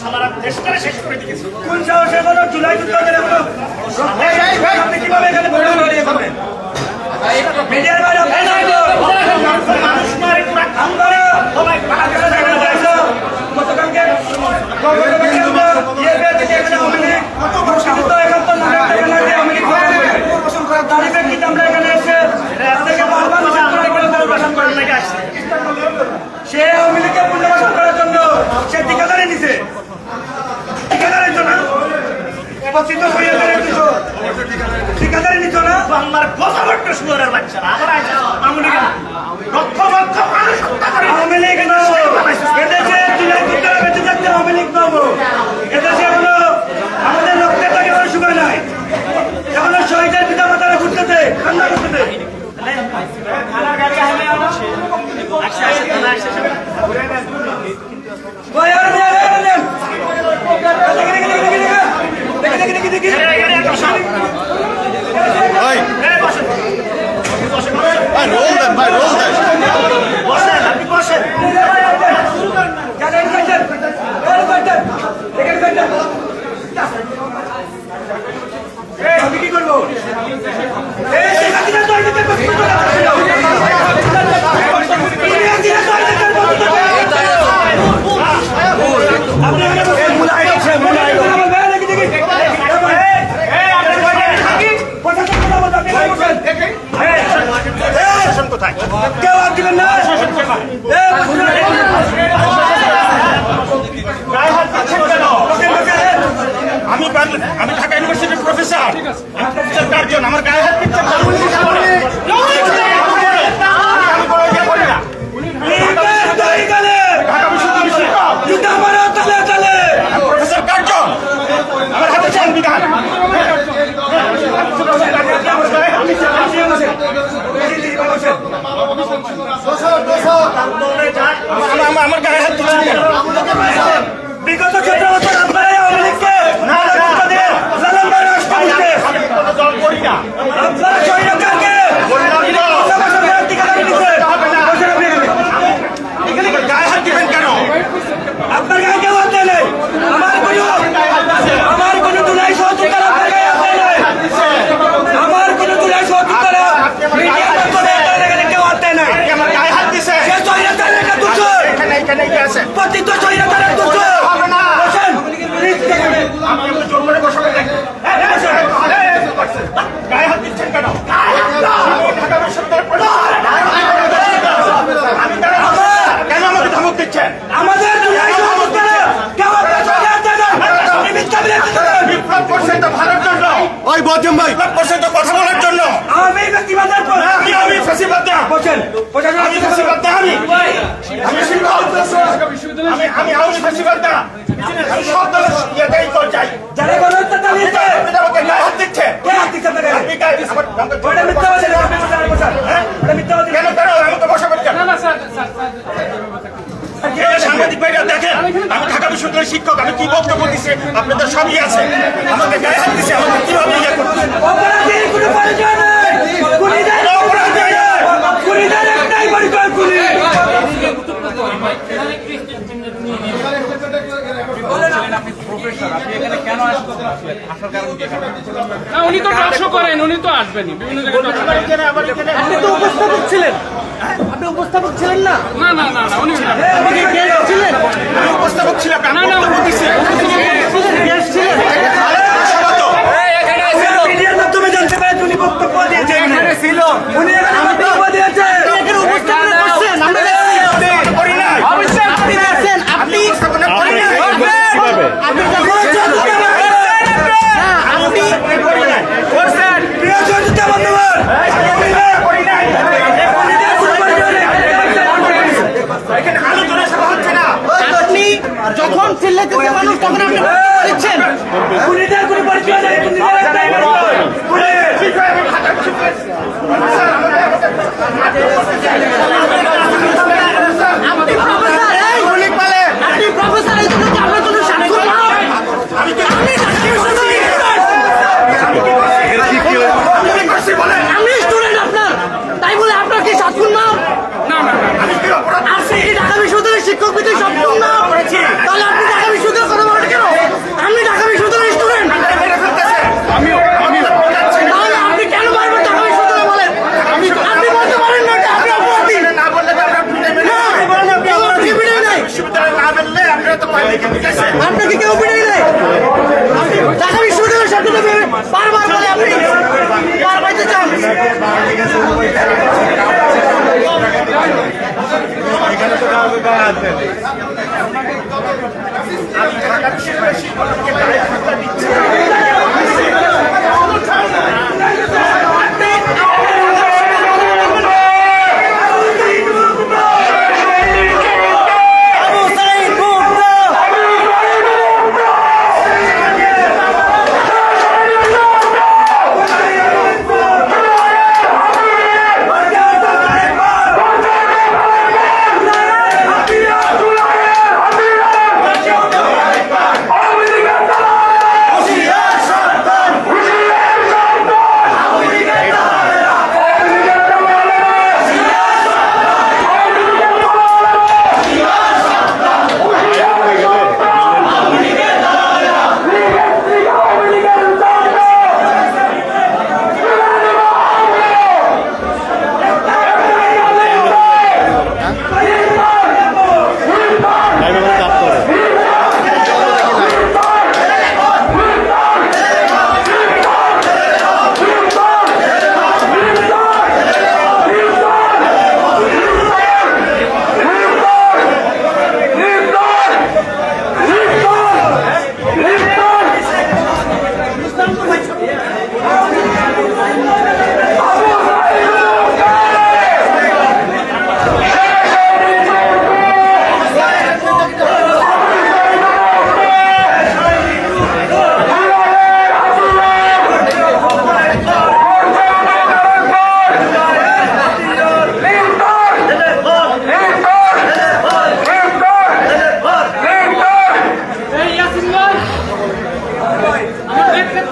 সালারা দেশটা শেষ করে দিয়েছে কোন সাহসে কোনো জুলাই যুদ্ধ করে আপনি কীভাবে এখানে বড় করে এখানে মিডিয়ার বাইরে মানুষ মারে পুরা খাম করে সবাই গতকালকে পচিত হয়ে গেলে দিছো ঠিকাদারি নিত না? আমার কথা বট্ট শুয়ারের বাচ্চারা আমার না। এদেশে জুলাই দুটার থাকতে আমি লীগ পাবো এদেশে এখনও আমাদের রক্তের তাকে কোনো সময় নাই। এখনও শহীদের পিতা মাতারা ঠান্ডা ঘুরতেছে আচ্ছা আচ্ছা Hey, roll them, hey, roll them. বজম ভাই। প্রসঙ্গে কথা বলার জন্য। আমি ব্যক্তিবাদের পর আমি আমি ফাঁসিবাদ না? আমি ফাঁসিবাদ না আমি। আমি আমি আমি আমি ফাঁসিবাদ সব দলের ইয়েটাই কর যাই। যারা গণ হত্যা চালিয়েছে। এটা আমাকে গায়ে হাত দিচ্ছে কে হাত দিচ্ছে আপনাকে? আপনি গায়ে আমার মিথ্যা বলছেন। আপনি প্রচার প্রচার এটা মিথ্যা বলছেন হ্যাঁ? কেন? শিক্ষক আমি কি বক্তব্য দিচ্ছি আপনাদের সবই আছে। আমাকে ব্যাখ্যা দিচ্ছে আমাকে কীভাবে ইয়ে উনি তো করেন উনি তো উপস্থাপক ছিলেন। আপনি উপস্থাপক ছিলেন না? না না না উনি Congratulations.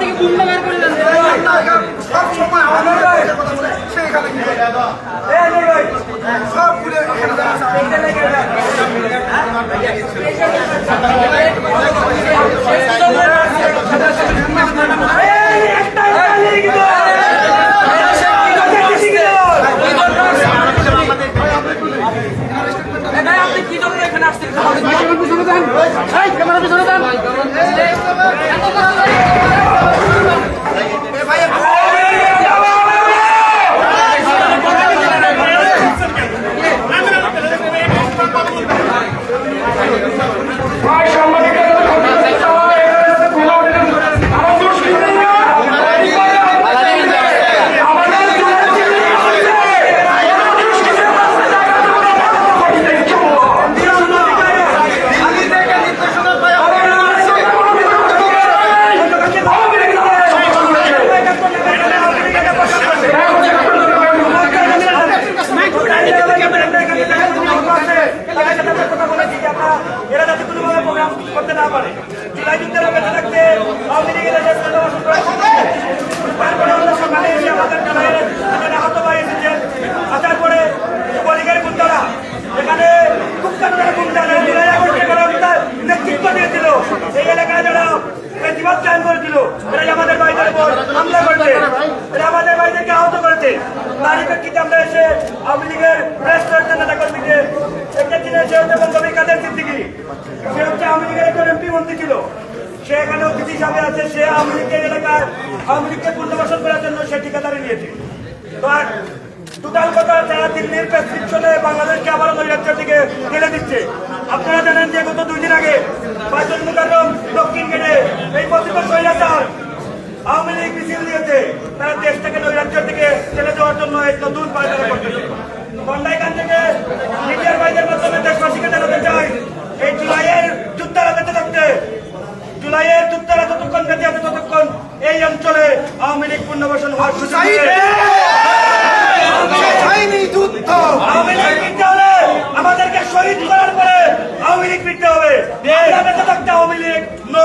থেকে বুমটা বের করে এরা যাতে কোনোভাবে প্রোগ্রাম করতে না পারে। জুলাই যুদ্ধের বেঁচে থাকতে আওয়ামী লীগের। তারপরে আমাদের জেলায় আহত ভাই এসেছেন আসার পরে যুবলীগের গুন্ডারা এখানে কুখ্যাত গুন্ডারা জুলাই আগস্টে হত্যার নেতৃত্ব এলাকায় যারা প্রতিবাদ চায়ন করেছিল এরা আমাদের ভাইদের উপর হামলা এরা আমাদের ভাইদেরকে আহত করেছে। তারই প্রেক্ষিতে আমরা এসে আওয়ামী লীগের কর্মীকে একটা সে হচ্ছে বঙ্গবী কাদের সিদ্দিকি। সে হচ্ছে আওয়ামী লীগের একজন এমপি ছিল। সে এখানে অতিথি হিসাবে আছে, সে আওয়ামী লীগের এলাকায় আওয়ামী করার জন্য সে ঠিকাদারি নিয়েছে। তো আর কথা তারা দিল্লির প্রেসক্রিপশনে বাংলাদেশকে আবারও নৈরাজ্যের দিকে ঠেলে দিচ্ছে। আপনারা জানেন যে গত দুই দিন আগে বাইতুল মুকাররম দক্ষিণ গেটে এই প্রতিপক্ষ স্বৈরাচার আওয়ামী লীগ মিছিল দিয়েছে তারা দেশ থেকে নৈরাজ্য থেকে চলে যাওয়ার জন্য এই নতুন পায়তারা করতেছে। বন্ডাইখান থেকে মিডিয়ার বাইদের মাধ্যমে দেশবাসীকে জানাতে চাই এই জুলাইয়ের যুদ্ধারা বেঁচে থাকতে। জুলাইয়ের যুদ্ধারা যতক্ষণ বেঁচে আছে ততক্ষণ এই অঞ্চলে আওয়ামী লীগ পুনর্বাসন হওয়ার সুযোগ আমাদেরকে শহীদ করার পরে আওয়ামী লীগ ফিরতে হবে। বেঁচে থাকতে Awami League no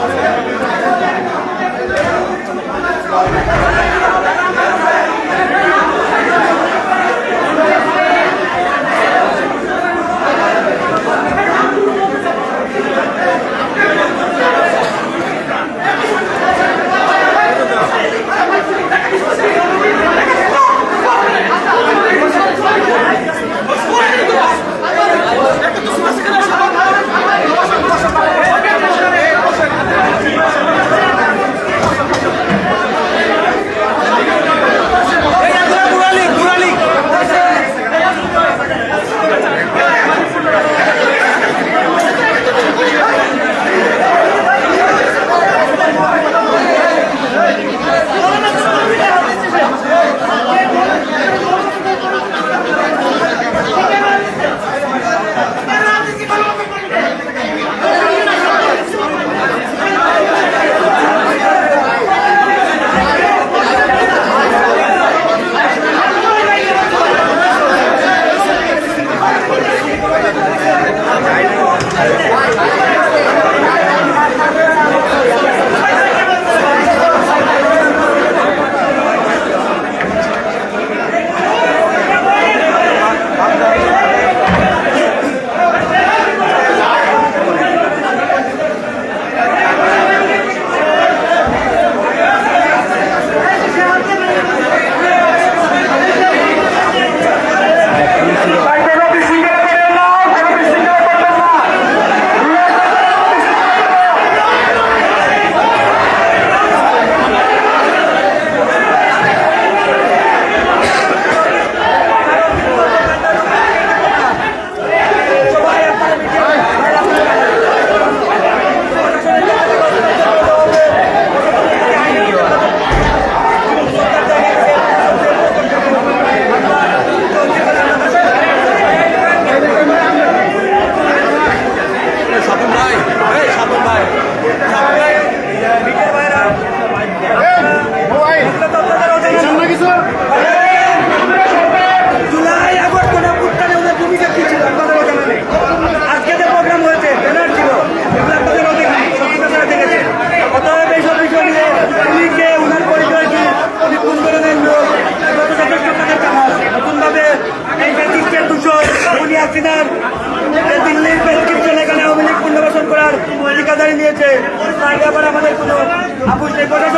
Let's go.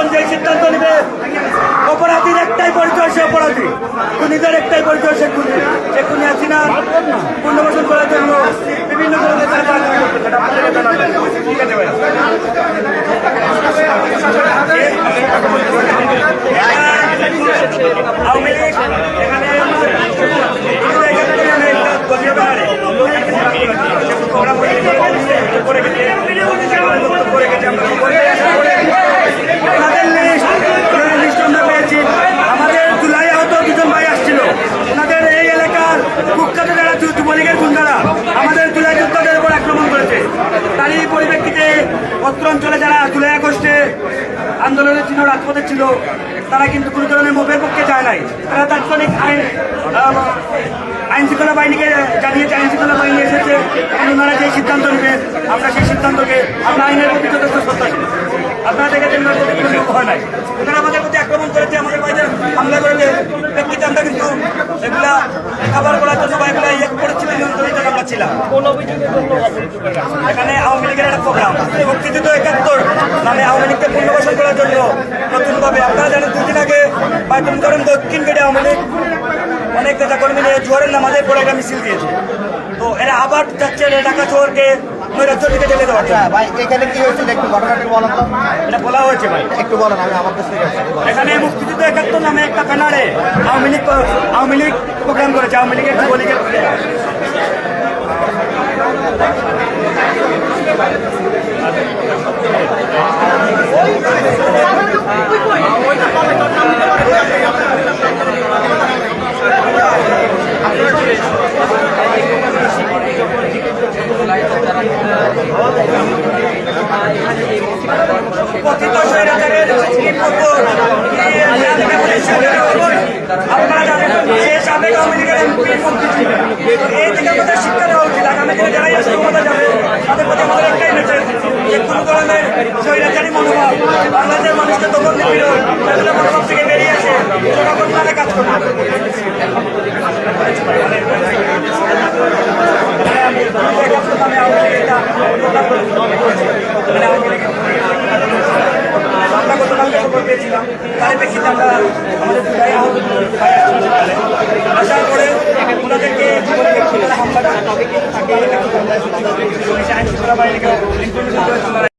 প্রশাসন যেই সিদ্ধান্ত নেবে অপরাধীর একটাই পরিচয় সে অপরাধী খুনিদের একটাই পরিচয় সে খুনি সে খুনি আছি না পুনর্বাসন করার জন্য বিভিন্ন আওয়ামী লীগ এখানে করেছি। আমাদের জুলাই আহত দুজন ভাই আসছিল। ওনাদের এই এলাকার কুখ্যাত যারা যুবলীগের গুন্ডারা, আমাদের জুলাই যোদ্ধাদের উপর আক্রমণ করেছে। তারই পরিপ্রেক্ষিতে অত্র অঞ্চলে যারা জুলাই আগস্টে আন্দোলনের চিহ্ন রাজপথে ছিল, তারা কিন্তু কোনো ধরনের মোবের পক্ষে যায় নাই। তারা তাৎক্ষণিক আইন আইন শৃঙ্খলা বাহিনীকে জানিয়েছে আইন শৃঙ্খলা বাহিনী এসেছে। এবং ওনারা যে সিদ্ধান্ত নেবে আমরা সেই সিদ্ধান্তকে আমরা আইনের প্রতি যথেষ্ট শ্রদ্ধাশীল আপনারা দেখেছেন হয় নাই। ওনারা আমাদের প্রতি আক্রমণ করেছে আমাদের বাড়িতে হামলা করেছে। ব্যক্তিতে আমরা কিন্তু এগুলা খাবার করার জন্য বা এগুলা ইয়ে করেছিলেন নিয়ন্ত্রণিত আমরা ছিলাম। এখানে আওয়ামী লীগের একটা প্রোগ্রাম। মুক্তিযুদ্ধ একাত্তর নামে আওয়ামী লীগকে পুনর্বাসন করার জন্য নতুনভাবে আপনারা জানেন দুদিন আগে করেন দক্ষিণ গেটে আওয়ামী লীগ অনেক নেতা কর্মী নিয়ে জোয়ারের নামাজের পরে একটা মিছিল দিয়েছে। তো এরা আবার যাচ্ছে ঢাকা নৈরাজ্য ঢেলে দেওয়ার জন্য। ভাই এখানে কি হয়েছিল একটু ঘটনাটা তো? এটা বলা হয়েছে ভাই। একটু বলেন আমি আমার দেশ থেকে এখানে মুক্তিযুদ্ধ একাত্তর নামে একটা ব্যানারে আওয়ামী লীগ আওয়ামী লীগ প্রোগ্রাম করেছে আওয়ামী লীগের যুবলীগের আপনারা জানেন সে সাবেক আওয়ামী লীগের এমপি মন্ত্রী ছিল। তো এই থেকে আমাদের শিক্ষা দেওয়া উচিত। আগামী আমাদের একটাই মেসেজ যে কোনো ধরনের মানুষকে দখল নিপীড়ন মনোভাব থেকে বেরিয়ে আসে জনগণ কাজ করবে আমি আওয়ামী লীগের মানে আওয়ামী লীগের আমরা গতকালকে খবর পেয়েছিলাম তার প্রেক্ষিতে আমরা আমাদের দুটাই আহত আসছিল আসার পরে ওনাদেরকে হামলাটা পুলিশ আইন